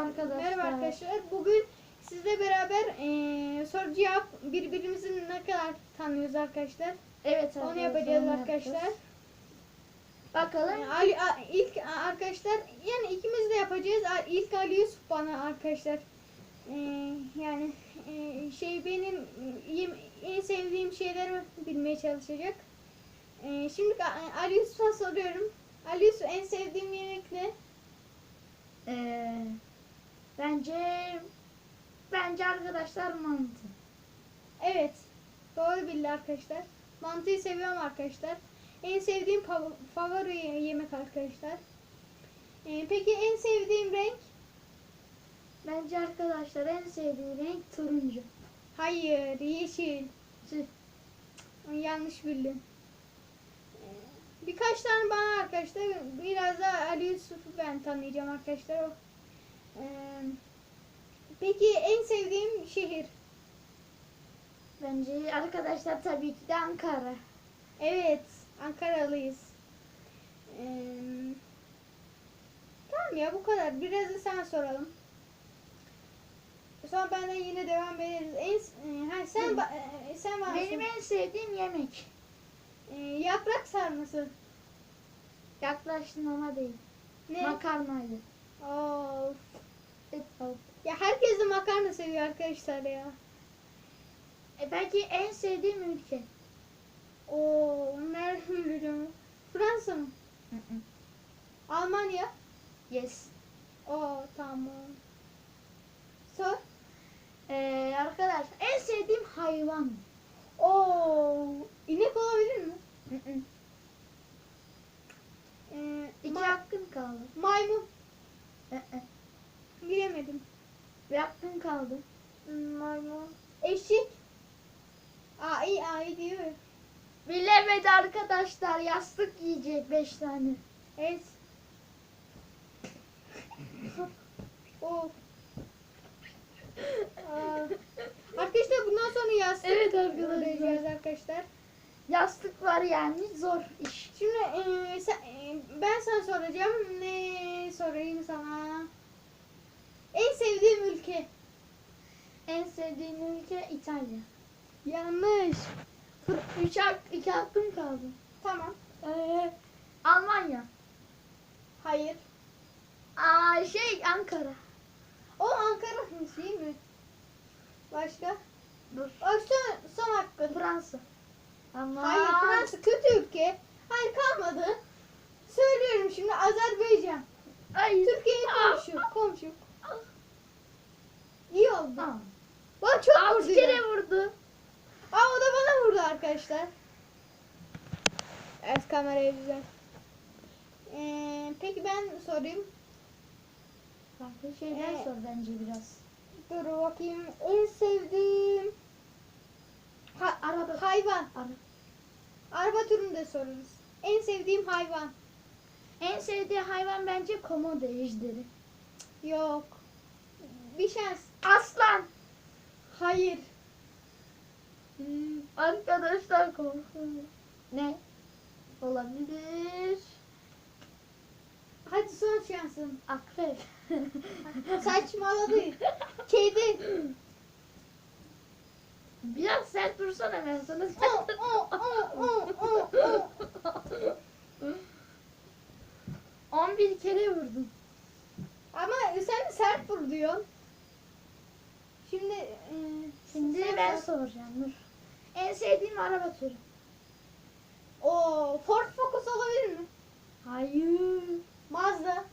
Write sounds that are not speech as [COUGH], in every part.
arkadaşlar. Merhaba arkadaşlar. Bugün sizle beraber eee soru cevap birbirimizi ne kadar tanıyoruz arkadaşlar. Evet arkadaşlar. Onu yapacağız onu arkadaşlar. yapacağız. Bakalım. Ee, Ali, a- ilk arkadaşlar yani ikimiz de yapacağız. İlk Ali Yusuf bana arkadaşlar. Eee, yani eee, şey benim en sevdiğim şeyleri bilmeye çalışacak. Eee, şimdi Ali Yusuf'a soruyorum. Ali Yusuf en sevdiğim yemek ne? Ee, bence bence arkadaşlar mantı. Evet. Doğru bildi arkadaşlar. Mantıyı seviyorum arkadaşlar. En sevdiğim fa- favori yemek arkadaşlar. Ee, peki en sevdiğim renk? Bence arkadaşlar en sevdiğim renk turuncu. Hayır, yeşil. Yanlış bildin. Ee, Birkaç tane bana arkadaşlar. Biraz da Ali Yusuf'u ben tanıyacağım arkadaşlar. O. Ee, peki en sevdiğim şehir? Bence arkadaşlar tabii ki de Ankara. Evet, Ankaralıyız. Ee, tamam ya bu kadar. Biraz da sen soralım. Sonra benden yine devam ederiz. En, e, ha, sen ba- e, sen Benim en sevdiğim yemek. E, yaprak sarması. Yaklaştın ama değil. Ne? Makarnaydı. Of. Et tavuk. Ya herkes de makarna seviyor arkadaşlar ya. E, belki en sevdiğim ülke. Oo, nereden biliyorum? Fransa mı? Almanya? Yes. Oo, tamam. Sor. Ee, arkadaş en sevdiğim hayvan. Oo, inek olabilir mi? Ee, İki ma- hakkın kaldı. maymun. Ee, Bilemedim. Bir hakkın kaldı. Aa iyi, aa iyi diyor. Bilemedi arkadaşlar. Yastık yiyecek beş tane. Evet. [LAUGHS] of. Aa, arkadaşlar bundan sonra yastık Evet arkadaşlar. arkadaşlar. Yastık var yani zor iş. Şimdi e, sen- e, ben sana soracağım. Ne sorayım sana? Sevdiğim ülke. En sevdiğim ülke İtalya. Yanlış. Üç hak, iki hakkım kaldı. Tamam. Ee, Almanya. Hayır. Aa, şey Ankara. O Ankara değil mi? Başka? Dur. O son, son hakkın. Fransa. Ama Hayır Fransa kötü ülke. Hayır kalmadı. Söylüyorum şimdi Azerbaycan. Hayır. Türkiye'ye komşu. Komşu. İyi oldu. Tamam. Bana çok Altı vurdu. kere vurdu. Aa o da bana vurdu arkadaşlar. Evet kamerayı düzelt. Ee, peki ben sorayım. Farklı şeyler Ee, sor bence biraz. Dur bakayım. En sevdiğim ha, Araba. hayvan. Ara. Araba turunu da sorarız. En sevdiğim hayvan. En sevdiği hayvan bence komodo ejderi. Yok. Bir şans. Aslan. Hayır. Hmm, arkadaşlar korkuyorum. Ne? Olabilir. Hadi son şansın. Akrep. [LAUGHS] Saçmaladı. Kedi. Biraz sert dursana ben sana. O, o, o, o, o, o. 11 kere vurdum. Ama sen sert vur diyorsun. Şimdi e, Şimdi ben sor. soracağım dur. En sevdiğim araba türü. O Ford Focus olabilir mi? Hayır. Mazda.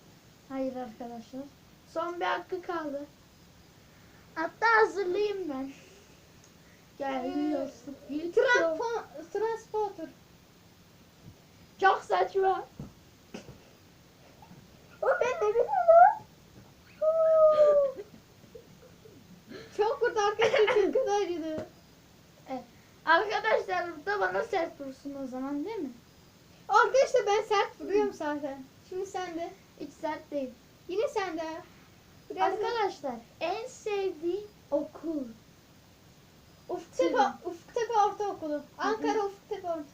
Hayır arkadaşlar. Son bir hakkı kaldı. Hatta hazırlayayım ben. Geliyorsun. Trampo, transporter. Çok saçma. O ben ne biliyorum. Vurdu arkadaşlar çok acıdı. [LAUGHS] Evet. Arkadaşlar burada bana sert vursun o zaman değil mi? Arkadaşlar ben sert vuruyorum zaten. Şimdi sen de. Hiç sert değil. Yine sen de. Biraz da Arkadaşlar en sevdiğim okul. Ufuktepe, Ufuktepe Ortaokulu. Ankara Ufuktepe Ortaokulu.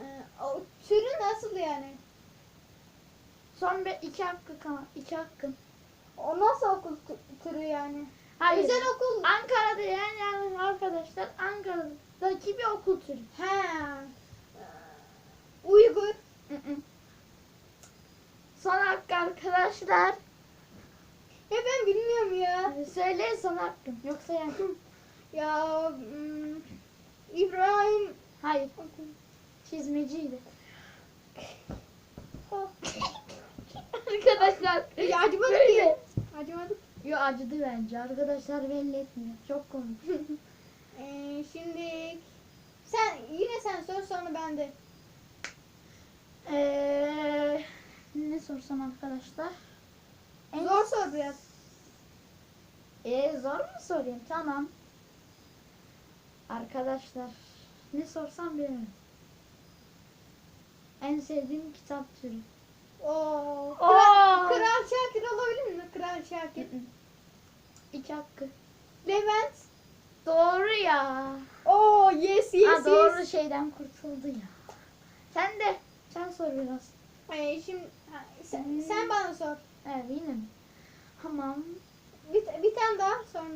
Ee, türü nasıl yani? Son bir iki hakkı kal iki hakkım. O nasıl okul tü- türü yani? Hayır. Özel okul. Ankara'da yani, yani arkadaşlar Ankara'daki bir okul türü. He. Uygur. Hı hı. Son hakkı arkadaşlar. Ya ben bilmiyorum ya. Söyle son hakkın. Yoksa yani. Ya İbrahim. Hayır. Çizmeciydi. [LAUGHS] arkadaşlar. Ya acımadı ki. Acımadı. Yo acıdı bence. Arkadaşlar belli etmiyor. Çok komik. [LAUGHS] Ee, şimdi sen yine sen sor sonra ben de. Eee ne sorsam arkadaşlar? En- Zor sor biraz. Ee, zor mu sorayım? Tamam. Arkadaşlar ne sorsam bilmiyorum. En sevdiğim kitap türü. Oo. Oo. Kral, Kral Şakir olabilir mi? Kral Şakir. İki hakkı. Levent. Doğru ya. Oo yes yes ha, doğru yes. şeyden kurtuldu ya. Sen de. Sen sor biraz. Ee, şimdi ha, sen, Hmm. sen bana sor. Evet yine mi? Tamam. Bir, bir tane daha sonra.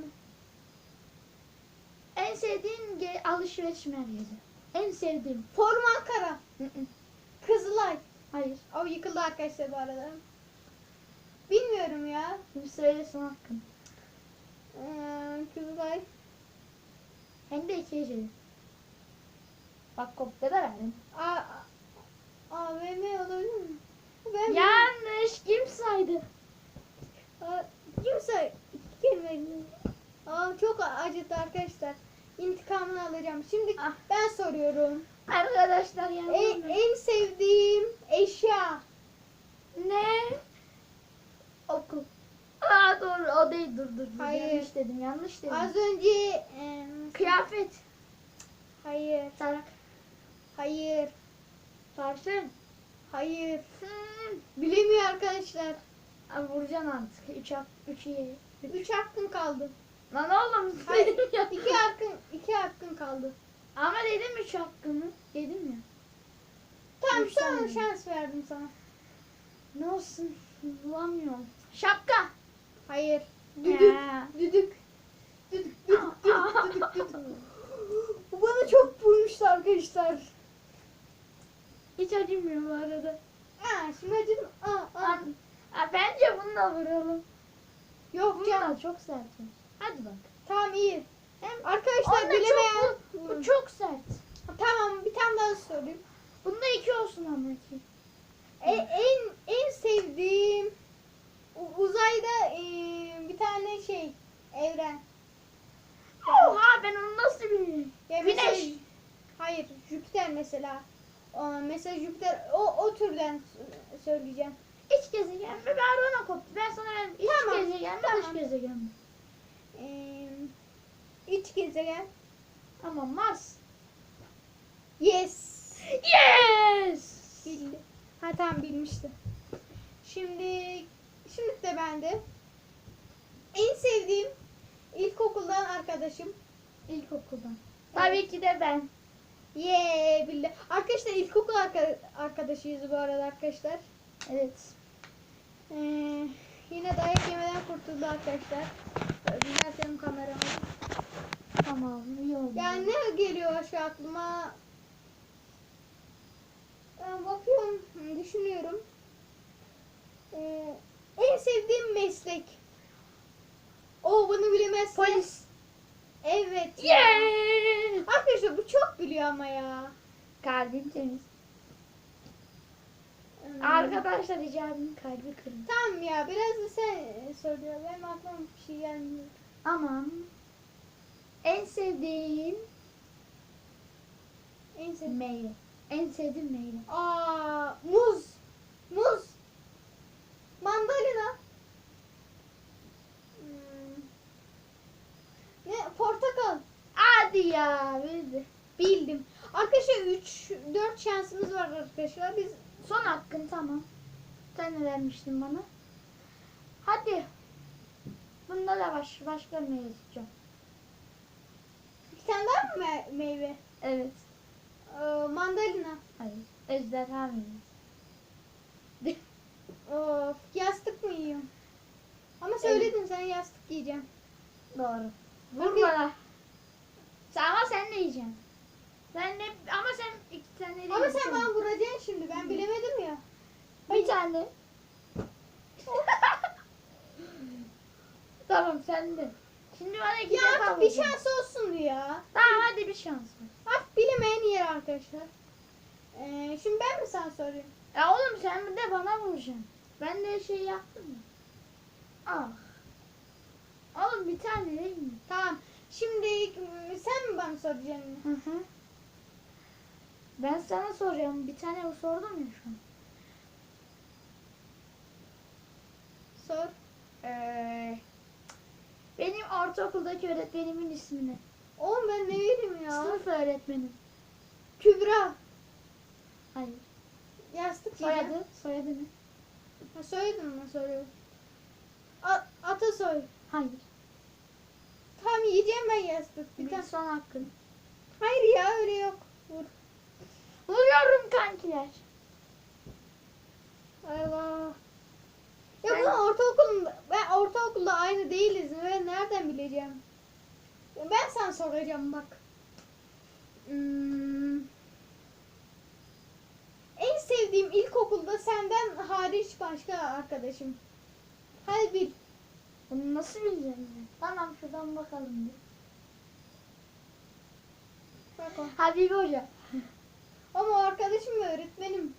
En sevdiğin ge- alışveriş merkezi. En sevdiğim. Forum Ankara. Hı hı. Kızılay. Hayır. O yıkıldı arkadaşlar bu arada. Bilmiyorum ya. Şimdi söyle son hakkın. Ee, Kızılay. Hem de iki heceli. Bak kopya da verdim. A, AVM olabilir mi? Ben Yanlış. Kim saydı? Aa, Kimse iki kelime Aa, çok acıdı arkadaşlar. İntikamını alacağım. Şimdi Ah. ben soruyorum. Arkadaşlar En, yanlış. en sevdiğim eşya. Ne? Okul. Aa doğru o değil dur dur. dur. Hayır. Yanlış dedim yanlış dedim. Az önce e, Kıyafet. hayır, Tarak. hayır, Parfüm. hayır. Hmm. Bilemiyor arkadaşlar. Abi vuracaksın artık. Üç hak. Üç iyi. Üç hakkın kaldı. Lan oğlum. Hayır. dedim ya. İki hakkın, iki hakkın kaldı. Ama dedim üç hakkımı. Dedim ya. Tamam son saniye. şans verdim sana. Ne olsun. Bulamıyorum. Şapka. Hayır. Düdük. Düdük. Düdük. [LAUGHS] Düdük. Düdük. Düdük. Bu bana çok vurmuştu arkadaşlar. Hiç acımıyor bu arada. Ha, şimdi acıdım. Aa, aa. Aa, bence bununla vuralım. Yok canım. Bununla çok sert. Hadi bak. Tamam iyi. Hem Arkadaşlar Onda bilemeyen. çok, bu, bu çok sert. Tamam bir tane daha sorayım. Bunda iki olsun ama iki. E, en en sevdiğim u- uzayda e, bir tane şey evren. Oha ben onu nasıl bileyim? Ya Güneş. mesela- hayır Jüpiter mesela. Mesela Jüpiter o o türden söyleyeceğim. İç gezegen mi? Ben bana koptu. Ben sana verdim. İç Tamam, gezegen mi? tamam. Dış gezegen mi? Ee, iç gezegen. Ama Mars. Yes. Yes! Bildi. Ha tamam bilmişti. Şimdi şimdi de bende. En sevdiğim ilkokuldan arkadaşım. İlkokuldan. Tabii ki de ben. Ye bildi. Arkadaşlar ilkokul arka- arkadaşıyız bu arada arkadaşlar. Evet. Ee, yine dayak yemeden kurtuldu arkadaşlar. Düzeltelim kameramı. Tamam. iyi oldu. Yani ne geliyor şu aklıma? Ben bakıyorum, düşünüyorum. Ee, en sevdiğim meslek. O bunu bilemezsin. Polis. Evet. Yes! Arkadaşlar bu çok biliyor ama ya. Kalbim temiz. Hmm. Arkadaşlar icabın kalbi kırın. Tamam ya biraz da sen söyle. Benim aklıma bir şey gelmiyor. Aman. En sevdiğim En sevdiğim. meyve. En sevdiğim meyve. Aa. Muz. Mandalina. Hmm. Ne? Portakal. Hadi ya. Bildi. Bildim. Arkadaşlar 3 4 şansımız var arkadaşlar. Biz Son hakkın tamam. Sen vermiştin bana. Hadi. Bunda da baş, başka meyve tutacağım. bir tane daha mı me- meyve? Evet. Ee, mandalina. Hayır. Ejderha meyvesi. [LAUGHS] Of, yastık mı yiyorum? Ama sana yastık giyeceğim. Doğru. Vur bana. Ama sen de yiyeceksin. Sen de, ama sen iki tane Ama sen bana vuracaksın şimdi. Ben bilemedim ya. Bir tane. [LAUGHS] tamam sen de. Şimdi bana iki Ya defa artık bir vuracaksın. şans olsun ya. Tamam hadi bir şans ver. Artık bilemeyen yer arkadaşlar. Ee, şimdi ben mi sana sorayım? Ya oğlum sen bir de bana vuracaksın. Ben de şey yaptım mı? Ah. Oğlum bir tane değil mi? Tamam. Şimdi ıı, sen mi bana soracaksın? Hı hı. Ben sana soracağım. Bir tane sordum ya şu an. Sor. Ee, benim ortaokuldaki öğretmenimin ismi ne? Oğlum ben ne bileyim ya? Sınıf öğretmenim. Kübra. Hayır. Yastık. Soyadı? Soyadı ne? Ha, soyadın mı soruyorum? A- Atasoy. Hayır. Tamam yiyeceğim ben yastık. Bir tane. son hakkın. Hayır ya öyle yok. Vur. Vuruyorum kankiler. Allah. Ya Ben- bu ortaokulunda, ben ortaokulda aynı değiliz? Ben nereden bileceğim? Ben sana soracağım bak. Hmm. En sevdiğim ilkokulda senden hariç başka arkadaşım. Hadi bil. Bunu nasıl bileceğim ben? Tamam şuradan bakalım bir. Bak o. Habibi Hoca. [LAUGHS] Ama arkadaşım ve öğretmenim.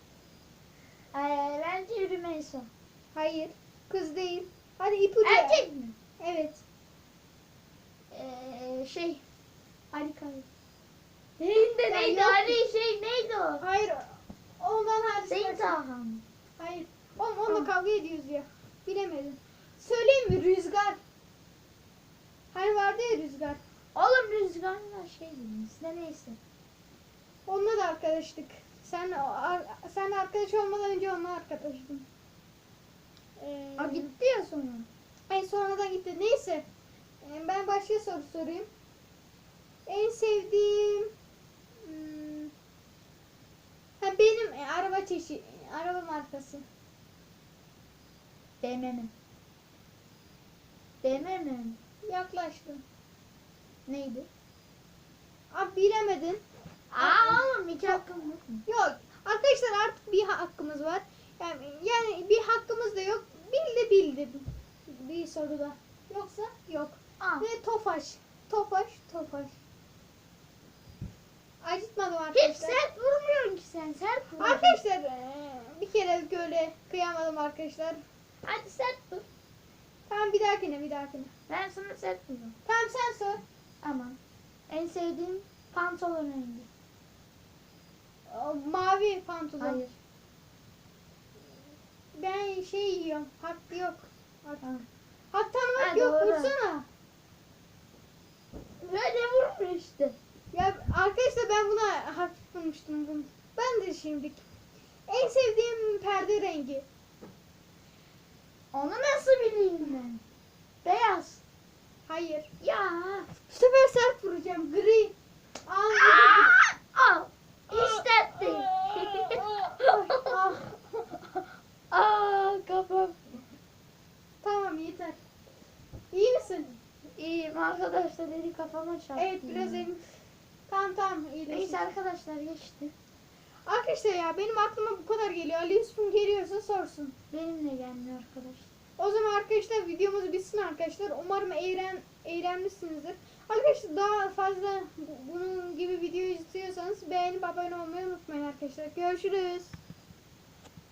Ee, bence Rümeysa. Hayır. Kız değil. Hadi ipucu. Erkek mi? Evet. Ee, şey. Ali Kaya. Değil de neydi? yok. Ali şey neydi o? Hayır. Ondan hariç. Başka- Tahan. Hayır. Oğlum onunla kavga ediyoruz ya. Bilemedim. Söyleyeyim mi? Rüzgar. Hani vardı ya rüzgar. Oğlum Rüzgar'la şey ne neyse. Onunla da arkadaştık. Sen sen arkadaş olmadan önce onunla arkadaştın. Ee, O gitti ya sonra. Ay sonradan gitti. Neyse. Ee, ben başka soru sorayım. En sevdiğim hmm, ha benim e, araba çeşidi araba markası. BMW. Mi? Yaklaştım. Neydi? Abi bilemedin. Aa oğlum iki hakkım yok mu? Yok. Arkadaşlar artık bir hakkımız var. Yani, yani bir hakkımız da yok. Bildi bildi bir soruda. Yoksa yok. Aa. Ve Tofaş. Tofaş, Tofaş. Acıtmadım arkadaşlar. Hiç sert vurmuyorsun ki sen. Sert vur. Arkadaşlar bir kere böyle kıyamadım arkadaşlar. Hadi sert vur. Tamam bir dahakine bir dahakine. Ben sana sert vururum. Tamam sen sor. Aman. En sevdiğim pantolon rengi. O, mavi pantolon. Hayır. Ben şey yiyorum. Hakkı yok. Hak, Tamam. hak tanımak Ha, yok. doğru. Vursana. Böyle vurmuyor işte. Ya arkadaşlar ben buna hafif bulmuştum bunu. Ben de şimdi. En sevdiğim perde rengi. Onu nasıl bileyim ben? Beyaz. Hayır. Ya. Bu sefer sert vuracağım. Gri. Al. Hiç dert değil. ah. Aa kafam. Tamam yeter. İyi misin? İyiyim arkadaşlar eli kafama çarptı. Evet biraz elim. Tamam tamam iyileşti. Neyse arkadaşlar geçti. Arkadaşlar ya benim aklıma bu kadar geliyor. Ali Yusuf'un geliyorsa sorsun. Benimle gelmiyor arkadaşlar. O zaman arkadaşlar videomuz bitsin arkadaşlar. Umarım eğlen, eğlenmişsinizdir. Arkadaşlar daha fazla bu- bunun gibi video istiyorsanız beğenip abone olmayı unutmayın arkadaşlar. Görüşürüz.